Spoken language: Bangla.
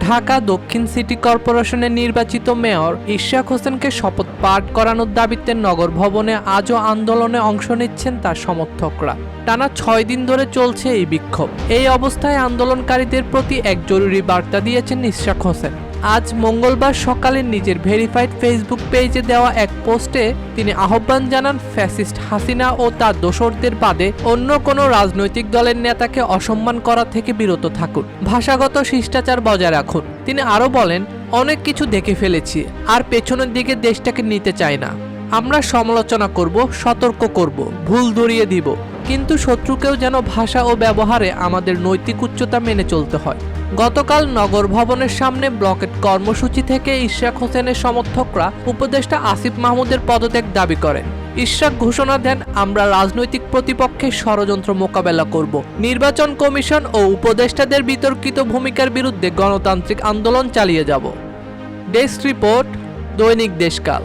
ঢাকা দক্ষিণ সিটি কর্পোরেশনের নির্বাচিত মেয়র ইশাক হোসেনকে শপথ পাঠ করানোর দাবিতে নগর ভবনে আজও আন্দোলনে অংশ নিচ্ছেন তার সমর্থকরা। টানা ছয় দিন ধরে চলছে এই বিক্ষোভ। এই অবস্থায় আন্দোলনকারীদের প্রতি এক জরুরি বার্তা দিয়েছেন ইশাক হোসেন। আজ মঙ্গলবার সকালে নিজের ভেরিফাইড ফেসবুক পেজে দেওয়া এক পোস্টে তিনি আহ্বান জানান, ফ্যাসিস্ট হাসিনা ও তার দোসরদের বাদে অন্য কোনো রাজনৈতিক দলের নেতাকে অসম্মান করা থেকে বিরত থাকুন। ভাষাগত শিষ্টাচার বজায় রাখুন। তিনি আরও বলেন, অনেক কিছু দেখে ফেলেছি, আর পেছনের দিকে দেশটাকে নিতে চাই না। আমরা সমালোচনা করব, সতর্ক করব, ভুল ধরিয়ে দিব। কিন্তু শত্রুকেও যেন ভাষা ও ব্যবহারে আমাদের নৈতিক উচ্চতা মেনে চলতে হয়। গতকাল নগর ভবনের সামনে ব্লকেট কর্মসূচি থেকে ইশরাক হোসেনের সমর্থকরা উপদেষ্টা আসিফ মাহমুদের পদত্যাগ দাবি করেন। ইশরাক ঘোষণা দেন, আমরা রাজনৈতিক প্রতিপক্ষের ষড়যন্ত্র মোকাবেলা করব। নির্বাচন কমিশন ও উপদেষ্টাদের বিতর্কিত ভূমিকার বিরুদ্ধে গণতান্ত্রিক আন্দোলন চালিয়ে যাব। ডেস্ক রিপোর্ট, দৈনিক দেশকাল।